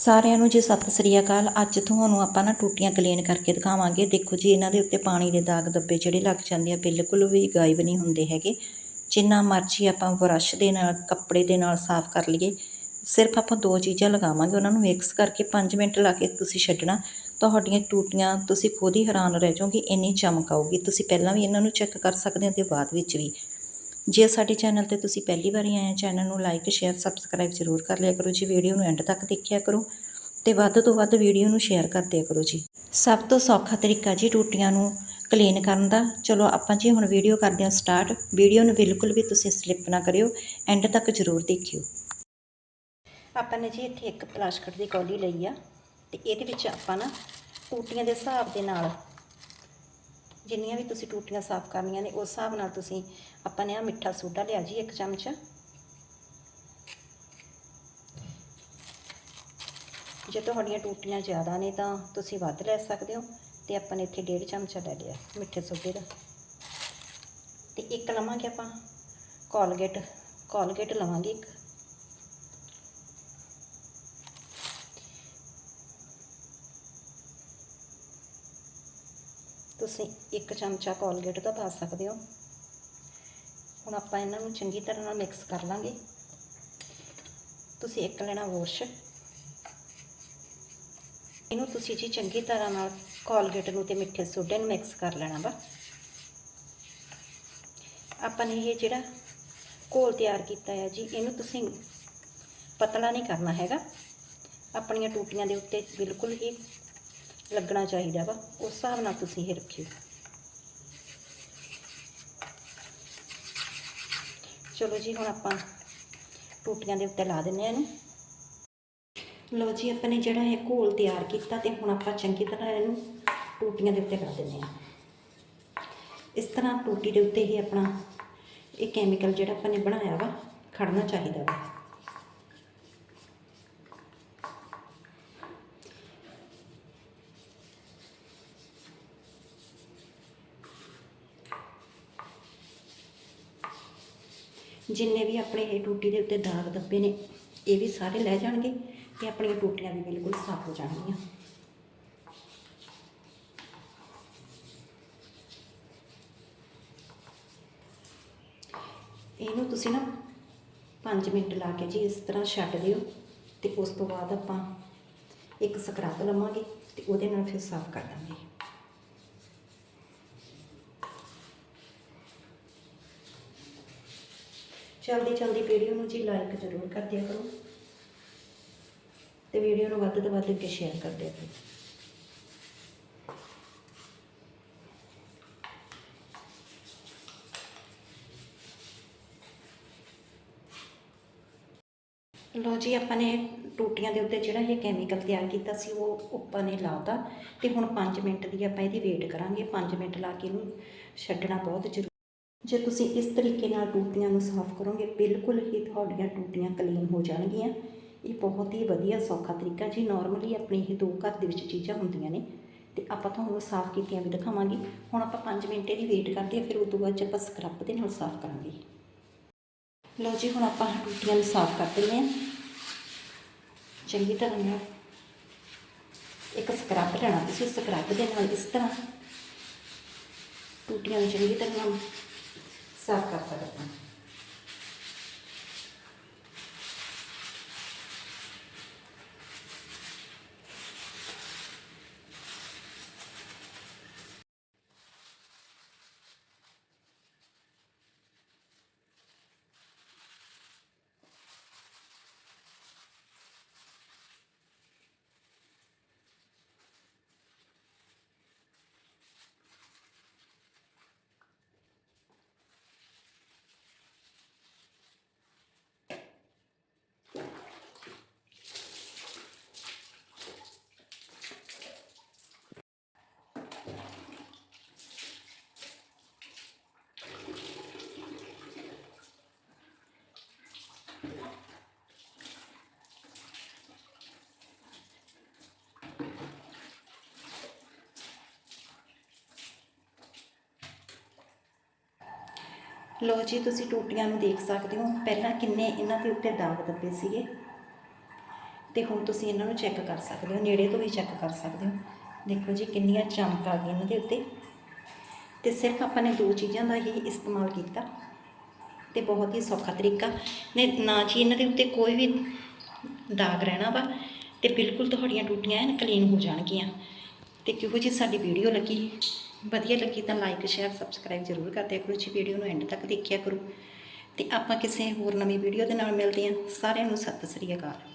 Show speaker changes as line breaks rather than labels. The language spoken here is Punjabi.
ਸਾਰਿਆਂ ਨੂੰ ਜੀ ਸਤਿ ਸ੍ਰੀ ਅਕਾਲ। ਅੱਜ ਤੁਹਾਨੂੰ ਆਪਾਂ ਨਾ ਟੂਟੀਆਂ ਕਲੀਨ ਕਰਕੇ ਦਿਖਾਵਾਂਗੇ। ਦੇਖੋ ਜੀ, ਇਹਨਾਂ ਦੇ ਉੱਤੇ ਪਾਣੀ ਦੇ ਦਾਗ ਦੱਬੇ ਜਿਹੜੇ ਲੱਗ ਜਾਂਦੇ ਆ, ਬਿਲਕੁਲ ਵੀ ਗਾਇਬ ਨਹੀਂ ਹੁੰਦੇ ਹੈਗੇ। ਜਿੰਨਾ ਮਰਜ਼ੀ ਆਪਾਂ ਬਰਸ਼ ਦੇ ਨਾਲ, ਕੱਪੜੇ ਦੇ ਨਾਲ ਸਾਫ਼ ਕਰ ਲਈਏ। ਸਿਰਫ ਆਪਾਂ ਦੋ ਚੀਜ਼ਾਂ ਲਗਾਵਾਂਗੇ, ਉਹਨਾਂ ਨੂੰ ਮਿਕਸ ਕਰਕੇ 5 ਮਿੰਟ ਲਾ ਕੇ ਤੁਸੀਂ ਛੱਡਣਾ। ਤੁਹਾਡੀਆਂ ਟੂਟੀਆਂ, ਤੁਸੀਂ ਖੁਦ ਹੀ ਹੈਰਾਨ ਰਹਿ ਜਾਓਗੇ, ਇੰਨੀ ਚਮਕ ਆਊਗੀ। ਤੁਸੀਂ ਪਹਿਲਾਂ ਵੀ ਇਹਨਾਂ ਨੂੰ ਚੈੱਕ ਕਰ ਸਕਦੇ ਹੋ ਤੇ ਬਾਅਦ ਵਿੱਚ ਵੀ। ਜੇ ਸਾਡੇ ਚੈਨਲ ਤੇ ਤੁਸੀਂ ਪਹਿਲੀ ਵਾਰੀ ਆਏ ਚੈਨਲ ਨੂੰ ਲਾਈਕ ਸ਼ੇਅਰ ਸਬਸਕ੍ਰਾਈਬ ਜ਼ਰੂਰ ਕਰ ਲਿਆ ਕਰੋ ਜੀ। ਵੀਡੀਓ ਨੂੰ ਐਂਡ ਤੱਕ ਦੇਖਿਆ ਕਰੋ ਤੇ ਵੱਧ ਤੋਂ ਵੱਧ ਵੀਡੀਓ ਨੂੰ ਸ਼ੇਅਰ ਕਰ ਦਿਆ ਕਰੋ ਜੀ। ਸਭ ਤੋਂ ਸੌਖਾ ਤਰੀਕਾ ਜੀ ਟੂਟੀਆਂ ਨੂੰ ਕਲੀਨ ਕਰਨ ਦਾ। ਚਲੋ ਆਪਾਂ ਜੀ ਹੁਣ ਵੀਡੀਓ ਕਰਦੇ ਹਾਂ ਸਟਾਰਟ ਵੀਡੀਓ ਨੂੰ ਬਿਲਕੁਲ ਵੀ ਤੁਸੀਂ ਸਲਿੱਪ ਨਾ ਕਰਿਓ ਐਂਡ ਤੱਕ ਜ਼ਰੂਰ ਦੇਖਿਓ। ਆਪਾਂ ਨੇ ਜੀ ਇੱਥੇ ਇੱਕ ਪਲਾਸਟਿਕ ਦੀ ਕੌਲੀ ਲਈ ਆ ਤੇ ਇਹਦੇ ਵਿੱਚ ਆਪਾਂ ਨਾ ਟੂਟੀਆਂ ਦੇ ਹਿਸਾਬ ਦੇ ਨਾਲ ਜਿੰਨੀਆਂ ਵੀ ਤੁਸੀਂ ਟੂਟੀਆਂ ਸਾਫ਼ ਕਰਨੀਆਂ ਨੇ, ਉਸ ਹਿਸਾਬ ਨਾਲ ਤੁਸੀਂ ਆਪਾਂ ਨੇ ਆ ਮਿੱਠਾ ਸੋਡਾ ਲਿਆ ਜੀ ਇੱਕ ਚਮਚ। ਜੇ ਤੁਹਾਡੀਆਂ ਟੂਟੀਆਂ ਜ਼ਿਆਦਾ ਨੇ ਤਾਂ ਤੁਸੀਂ ਵੱਧ ਲੈ ਸਕਦੇ ਹੋ ਤੇ ਆਪਾਂ ਨੇ ਇੱਥੇ ਡੇਢ ਚਮਚਾ ਲੈ ਲਿਆ ਮਿੱਠੇ ਸੋਡੇ ਦਾ। ਤੇ ਇੱਕ ਲਵਾਂਗੇ ਆਪਾਂ, ਕੋਲਗੇਟ ਕੋਲਗੇਟ ਲਵਾਂਗੇ ਇੱਕ। ਤੁਸੀਂ ਇੱਕ ਚਮਚਾ ਕੋਲਗੇਟ ਦਾ ਪਾ ਸਕਦੇ ਹੋ। ਹੁਣ ਆਪਾਂ ਇਹਨਾਂ ਨੂੰ ਚੰਗੀ ਤਰ੍ਹਾਂ ਨਾਲ ਮਿਕਸ ਕਰ ਲਾਂਗੇ। ਤੁਸੀਂ ਇੱਕ ਲੈਣਾ ਵੋਸ਼ ਇਹਨੂੰ ਤੁਸੀਂ ਜੀ ਚੰਗੀ ਤਰ੍ਹਾਂ ਨਾਲ ਕੋਲਗੇਟ ਨੂੰ ਤੇ ਮਿੱਠੇ ਸੋਡੇ ਨੂੰ ਮਿਕਸ ਕਰ ਲੈਣਾ ਵਾ। ਆਪਾਂ ਨੇ ਇਹ ਜਿਹੜਾ ਘੋਲ ਤਿਆਰ ਕੀਤਾ ਹੈ ਜੀ, ਇਹਨੂੰ ਤੁਸੀਂ ਪਤਲਾ ਨਹੀਂ ਕਰਨਾ ਹੈਗਾ। ਆਪਣੀਆਂ ਟੂਟੀਆਂ ਦੇ ਉੱਤੇ ਬਿਲਕੁਲ ਹੀ ਲੱਗਣਾ ਚਾਹੀਦਾ ਵਾ, ਉਸ ਹਿਸਾਬ ਨਾਲ ਤੁਸੀਂ ਇਹ ਰੱਖਿਓ। ਚਲੋ ਜੀ, ਹੁਣ ਆਪਾਂ ਟੂਟੀਆਂ ਦੇ ਉੱਤੇ ਲਾ ਦਿੰਨੇ ਆ ਇਹਨੂੰ। ਲਓ ਜੀ, ਆਪਾਂ ਨੇ ਜਿਹੜਾ ਇਹ ਘੋਲ ਤਿਆਰ ਕੀਤਾ ਤੇ ਹੁਣ ਆਪਾਂ ਚੰਗੀ ਤਰ੍ਹਾਂ ਇਹਨੂੰ ਟੂਟੀਆਂ ਦੇ ਉੱਤੇ ਲਾ ਦਿੰਨੇ ਆ ਇਸ ਤਰ੍ਹਾਂ ਟੂਟੀ ਦੇ ਉੱਤੇ ਹੀ ਆਪਣਾ ਇਹ ਕੈਮੀਕਲ ਜਿਹੜਾ ਆਪਾਂ ਨੇ ਬਣਾਇਆ ਵਾ ਖੜਨਾ ਚਾਹੀਦਾ ਵਾ। ਜਿੰਨੇ ਵੀ ਆਪਣੇ ਇਹ ਟੂਟੀ ਦੇ ਉੱਤੇ ਦਾਗ ਦੱਬੇ ਨੇ, ਇਹ ਵੀ ਸਾਰੇ ਲੈ ਜਾਣਗੇ ਤੇ ਆਪਣੀਆਂ ਟੂਟੀਆਂ ਵੀ ਬਿਲਕੁਲ ਸਾਫ਼ ਹੋ ਜਾਣਗੀਆਂ। ਇਹਨੂੰ ਤੁਸੀਂ ਨਾ 5 ਮਿੰਟ ਲਾ ਕੇ ਜੀ ਇਸ ਤਰ੍ਹਾਂ ਛੱਡ ਦਿਓ ਤੇ ਉਸ ਤੋਂ ਬਾਅਦ ਆਪਾਂ ਇੱਕ ਸਕਰਬ ਲਵਾਂਗੇ ਤੇ ਉਹਦੇ ਨਾਲ ਫਿਰ ਸਾਫ਼ ਕਰ ਦਾਂਗੇ। ਜਲਦੀ ਜਲਦੀ ਵੀਡੀਓ ਨੂੰ ਜੀ ਲਾਈਕ ਜ਼ਰੂਰ ਕਰ ਦਿਆ ਕਰੋ। ਤੇ ਵੀਡੀਓ ਨੂੰ ਵੱਧ ਤੋਂ ਵੱਧ ਅੱਗੇ ਸ਼ੇਅਰ ਕਰ ਦਿਆ ਕਰੋ। ਲੋ ਜੀ, ਆਪਾਂ ਨੇ ਟੂਟੀਆਂ ਦੇ ਉੱਤੇ ਜਿਹੜਾ ਇਹ ਕੈਮੀਕਲ ਤਿਆਰ ਕੀਤਾ ਸੀ, ਉਹ ਉੱਪਰ ਨੇ ਲਾਤਾ। ਤੇ ਹੁਣ 5 ਮਿੰਟ ਦੀ ਆਪਾਂ ਇਹਦੀ ਵੇਟ ਕਰਾਂਗੇ। 5 ਮਿੰਟ ਲਾ ਕੇ ਇਹਨੂੰ ਛੱਡਣਾ ਬਹੁਤ ਜ਼ਰੂਰੀ ਜੇ ਤੁਸੀਂ ਇਸ ਤਰੀਕੇ ਨਾਲ ਟੂਟੀਆਂ ਨੂੰ ਸਾਫ਼ ਕਰੋਗੇ, ਬਿਲਕੁਲ ਹੀ ਤੁਹਾਡੀਆਂ ਟੂਟੀਆਂ ਕਲੀਨ ਹੋ ਜਾਣਗੀਆਂ। ਇਹ ਬਹੁਤ ਹੀ ਵਧੀਆ, ਸੌਖਾ ਤਰੀਕਾ ਜੀ। ਨਾਰਮਲੀ ਆਪਣੇ ਇਹ ਦੋ ਘਰ ਦੇ ਵਿੱਚ ਚੀਜ਼ਾਂ ਹੁੰਦੀਆਂ ਨੇ। ਤੇ ਆਪਾਂ ਤੁਹਾਨੂੰ ਸਾਫ਼ ਕੀਤੀਆਂ ਵੀ ਦਿਖਾਵਾਂਗੇ। ਹੁਣ ਆਪਾਂ 5 ਮਿੰਟ ਦੀ ਵੇਟ ਕਰਦੇ ਆ ਫਿਰ ਉਸ ਤੋਂ ਬਾਅਦ 'ਚ ਆਪਾਂ ਸਕਰਬ ਦੇ ਨਾਲ ਸਾਫ਼ ਕਰਾਂਗੇ। ਲਓ ਜੀ, ਹੁਣ ਆਪਾਂ ਟੂਟੀਆਂ ਨੂੰ ਸਾਫ਼ ਕਰ ਦਿੰਦੇ ਹਾਂ। ਚੰਗੀ ਤਰ੍ਹਾਂ ਨਾਲ ਇੱਕ ਸਕਰਬ ਲੈਣਾ ਤੁਸੀਂ ਸਕਰਬ ਦੇ ਨਾਲ ਇਸ ਤਰ੍ਹਾਂ। ਟੂਟੀਆਂ ਨੂੰ ਚੰਗੀ ਤਰ੍ਹਾਂ ਨਾਲ ਸਾਫ਼ ਕਰ ਸਕਦੇ ਹਾਂ ਲੋ ਜੀ, ਤੁਸੀਂ ਟੂਟੀਆਂ ਨੂੰ ਦੇਖ ਸਕਦੇ ਹੋ। ਪਹਿਲਾਂ ਕਿੰਨੇ ਇਹਨਾਂ ਦੇ ਉੱਤੇ ਦਾਗ ਦੱਬੇ ਸੀਗੇ। ਤੇ ਹੁਣ ਤੁਸੀਂ ਇਹਨਾਂ ਨੂੰ ਚੈੱਕ ਕਰ ਸਕਦੇ ਹੋ, ਨੇੜੇ ਤੋਂ ਵੀ ਚੈੱਕ ਕਰ ਸਕਦੇ ਹੋ। ਦੇਖੋ ਜੀ, ਕਿੰਨੀਆਂ ਚਮਕ ਆ ਗਈ ਇਹਨਾਂ ਦੇ ਉੱਤੇ। ਤੇ ਸਿਰਫ ਆਪਾਂ ਨੇ ਦੋ ਚੀਜ਼ਾਂ ਦਾ ਹੀ ਇਸਤੇਮਾਲ ਕੀਤਾ। ਤੇ ਬਹੁਤ ਹੀ ਸੌਖਾ ਤਰੀਕਾ। ਨੇ ਨਾ ਜੀ, ਇਹਨਾਂ ਦੇ ਉੱਤੇ ਕੋਈ ਵੀ ਦਾਗ ਰਹਿਣਾ ਵਾ, ਤੇ ਬਿਲਕੁਲ ਤੁਹਾਡੀਆਂ ਟੂਟੀਆਂ ਐਨ ਕਲੀਨ ਹੋ ਜਾਣਗੀਆਂ। ਤੇ ਕਿਹੋ ਜੀ ਸਾਡੀ ਵੀਡੀਓ ਲੱਗੀ? ਵਧੀਆ ਲੱਗੀ ਤਾਂ ਲਾਈਕ ਸ਼ੇਅਰ ਸਬਸਕ੍ਰਾਈਬ ਜ਼ਰੂਰ ਕਰ ਕਰੋ। ਜੀ ਵੀਡੀਓ ਨੂੰ ਐਂਡ ਤੱਕ ਦੇਖਿਆ ਕਰੋ। ਤੇ ਆਪਾਂ ਕਿਸੇ ਹੋਰ ਨਵੀਂ ਵੀਡੀਓ ਦੇ ਨਾਲ ਮਿਲਦੇ ਹਾਂ। ਸਾਰਿਆਂ ਨੂੰ ਸਤਿ ਸ੍ਰੀ ਅਕਾਲ।